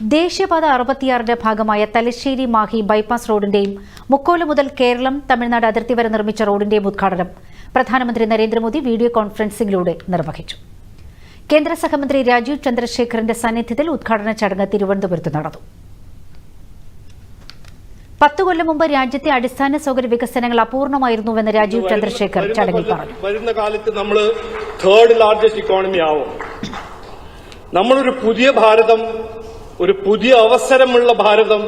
ദേശീയപാത അറുപത്തിയാറിന്റെ ഭാഗമായ തലശ്ശേരി മാഹി ബൈപ്പാസ് റോഡിന്റെയും മുക്കോല മുതൽ കേരളം തമിഴ്നാട് അതിർത്തി വരെ നിർമ്മിച്ച റോഡിന്റെയും ഉദ്ഘാടനം പ്രധാനമന്ത്രി നരേന്ദ്രമോദി വീഡിയോ കോൺഫറൻസിംഗിലൂടെ നിർവഹിച്ചു. കേന്ദ്ര സഹമന്ത്രി രാജീവ് ചന്ദ്രശേഖറിന്റെ സാന്നിധ്യത്തിൽ ഉദ്ഘാടന ചടങ്ങ് തിരുവനന്തപുരത്ത് നടന്നു. പത്തു കൊല്ലം മുമ്പ് രാജ്യത്തെ അടിസ്ഥാന സൗകര്യ വികസനങ്ങൾ അപൂർണമായിരുന്നുവെന്ന് രാജീവ് ചന്ദ്രശേഖർ ചടങ്ങിൽ പറഞ്ഞു. വരുന്ന കാലത്ത് നമ്മൾ തേർഡ് ലാർജസ്റ്റ് ഇക്കോണമി ആവും. നമ്മളൊരു പുതിയ ഭാരതം ഒരു പുതിയ അവസരമുള്ള ഭാരതം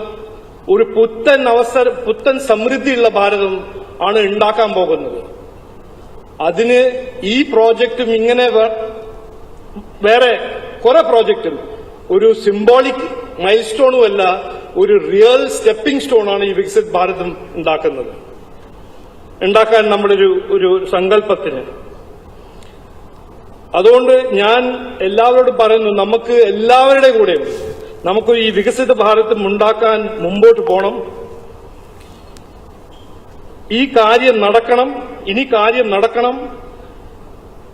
ഒരു പുത്തൻ അവസര പുത്തൻ സമൃദ്ധിയുള്ള ഭാരതം ആണ് ഉണ്ടാക്കാൻ പോകുന്നത്. അതിന് ഈ പ്രോജക്റ്റും ഇങ്ങനെ വേറെ കുറെ പ്രോജക്റ്റും. ഒരു സിംബോളിക് മൈൽ സ്റ്റോണും അല്ല ഒരു റിയൽ സ്റ്റെപ്പിംഗ് സ്റ്റോൺ ആണ് ഈ വികസിത് ഭാരതം ഉണ്ടാക്കുന്നത്. ഉണ്ടാക്കാൻ നമ്മുടെ ഒരു ഒരു സങ്കല്പത്തിന്. അതുകൊണ്ട് ഞാൻ എല്ലാവരോടും പറയുന്നു നമുക്ക് എല്ലാവരുടെ കൂടെയും നമുക്ക് ഈ വികസിത ഭാരതം ഉണ്ടാക്കാൻ മുമ്പോട്ട് പോകണം ഈ കാര്യം നടക്കണം ഇനി കാര്യം നടക്കണം.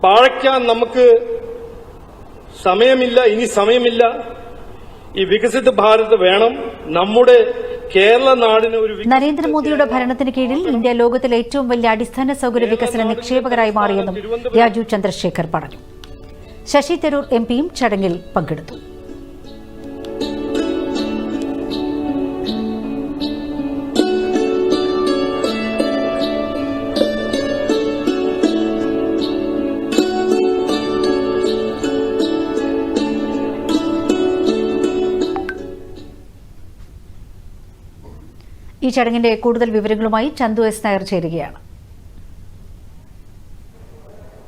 പാഴയ്ക്കാൻ നമുക്ക് സമയമില്ല ഇനി സമയമില്ല. ഈ വികസിത ഭാരത് വേണം. നമ്മുടെ കേരള നാടിന് ഒരു നരേന്ദ്രമോദിയുടെ ഭരണത്തിന് കീഴിൽ ഇന്ത്യ ലോകത്തിലെ ഏറ്റവും വലിയ അടിസ്ഥാന സൗകര്യ വികസന നിക്ഷേപകരായി മാറിയെന്നും രാജു ചന്ദ്രശേഖർ പറഞ്ഞു. ശശി തരൂർ എംപിയും ചടങ്ങിൽ പങ്കെടുത്തു. ഈ ചടങ്ങിന്റെ കൂടുതൽ വിവരങ്ങളുമായി ചന്തു എസ് നായർ ചേരുകയാണ്.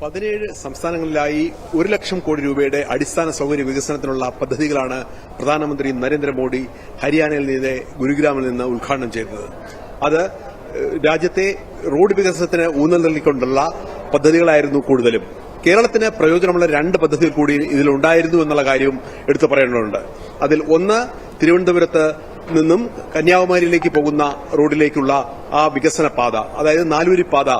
പതിനേഴ് സംസ്ഥാനങ്ങളിലായി ഒരു ലക്ഷം കോടി രൂപയുടെ അടിസ്ഥാന സൗകര്യ വികസനത്തിനുള്ള പദ്ധതികളാണ് പ്രധാനമന്ത്രി നരേന്ദ്രമോദി ഹരിയാനയിൽ നിന്ന് ഗുരുഗ്രാമിൽ നിന്ന് ഉദ്ഘാടനം ചെയ്തത്. അത് രാജ്യത്തെ റോഡ് വികസനത്തിന് ഊന്നൽ നൽകിക്കൊണ്ടുള്ള പദ്ധതികളായിരുന്നു കൂടുതലും. കേരളത്തിന് പ്രയോജനമുള്ള രണ്ട് പദ്ധതികൾ കൂടി ഇതിലുണ്ടായിരുന്നു എന്നുള്ള കാര്യവും എടുത്തു പറയേണ്ടതുണ്ട്. അതിൽ ഒന്ന് തിരുവനന്തപുരത്ത് നിന്നും കന്യാകുമാരിയിലേക്ക് പോകുന്ന റോഡിലേക്കുള്ള ആ വികസന പാത അതായത് നാലുവരി പാത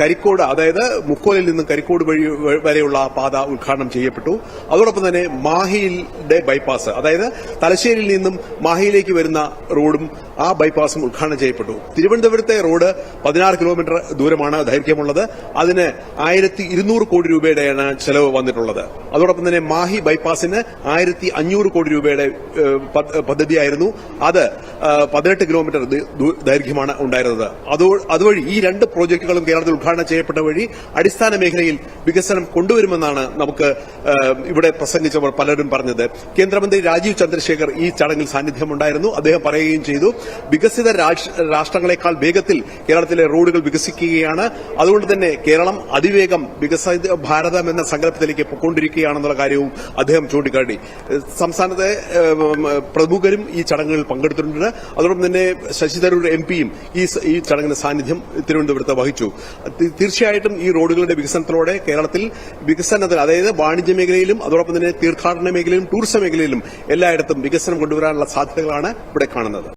കരിക്കോട് അതായത് മുക്കോലിൽ നിന്നും കരിക്കോട് വഴി വരെയുള്ള ആ പാത ഉദ്ഘാടനം ചെയ്യപ്പെട്ടു. അതോടൊപ്പം തന്നെ മാഹിയിലെ ബൈപ്പാസ് അതായത് തലശ്ശേരിയിൽ നിന്നും മാഹിയിലേക്ക് വരുന്ന റോഡും ആ ബൈപ്പാസും ഉദ്ഘാടനം ചെയ്യപ്പെട്ടു. തിരുവനന്തപുരത്തെ റോഡ് പതിനാറ് കിലോമീറ്റർ ദൂരമാണ് ദൈർഘ്യമുള്ളത്. അതിന് ആയിരത്തി ഇരുന്നൂറ് കോടി രൂപയുടെയാണ് ചെലവ് വന്നിട്ടുള്ളത്. അതോടൊപ്പം തന്നെ മാഹി ബൈപ്പാസിന് ആയിരത്തി അഞ്ഞൂറ് കോടി രൂപയുടെ പദ്ധതിയായിരുന്നു. അത് പതിനെട്ട് കിലോമീറ്റർ ദ- ദൈർഘ്യമാണ് ഉണ്ടായിരുന്നത്. അതോ- അതുവഴി ഈ രണ്ട് പ്രോജക്ടുകളും കേരളത്തിൽ ഉദ്ഘാടനം ചെയ്യപ്പെട്ട വഴി അടിസ്ഥാന മേഖലയിൽ വികസനം കൊണ്ടുവരുമെന്നാണ് നമുക്ക് ഇവിടെ പ്രസംഗിച്ചവർ പലരും പറഞ്ഞത്. കേന്ദ്രമന്ത്രി രാജീവ് ചന്ദ്രശേഖർ ഈ ചടങ്ങിൽ സാന്നിധ്യമുണ്ടായിരുന്നു. അദ്ദേഹം പറയുകയും ചെയ്തു വികസിത രാഷ്- രാഷ്ട്രങ്ങളെക്കാൾ വേഗത്തിൽ കേരളത്തിലെ റോഡുകൾ വികസിക്കുകയാണ്. അതുകൊണ്ട് തന്നെ കേരളം അതിവേഗം വികസിത ഭാരതം എന്ന സങ്കല്പത്തിലേക്ക് പൊക്കൊണ്ടിരിക്കുകയാണെന്നുള്ള കാര്യവും അദ്ദേഹം ചൂണ്ടിക്കാട്ടി. സംസ്ഥാനത്തെ പ്രമുഖരും ഈ ചടങ്ങുകളിൽ പങ്കെടുത്തിട്ടുണ്ട്. അതോടൊപ്പം തന്നെ ശശി തരൂർ എം പിയും ഈ ഈ ചടങ്ങിന് സാന്നിധ്യം തിരുവനന്തപുരത്ത് വഹിച്ചു. തീർച്ചയായിട്ടും ഈ റോഡുകളുടെ വികസനത്തിലൂടെ കേരളത്തിൽ വികസനത്തിൽ അതായത് വാണിജ്യ മേഖലയിലും അതോടൊപ്പം തന്നെ തീർത്ഥാടന മേഖലയിലും ടൂറിസം മേഖലയിലും എല്ലായിടത്തും വികസനം കൊണ്ടുവരാനുള്ള സാധ്യതകളാണ് ഇവിടെ കാണുന്നത്.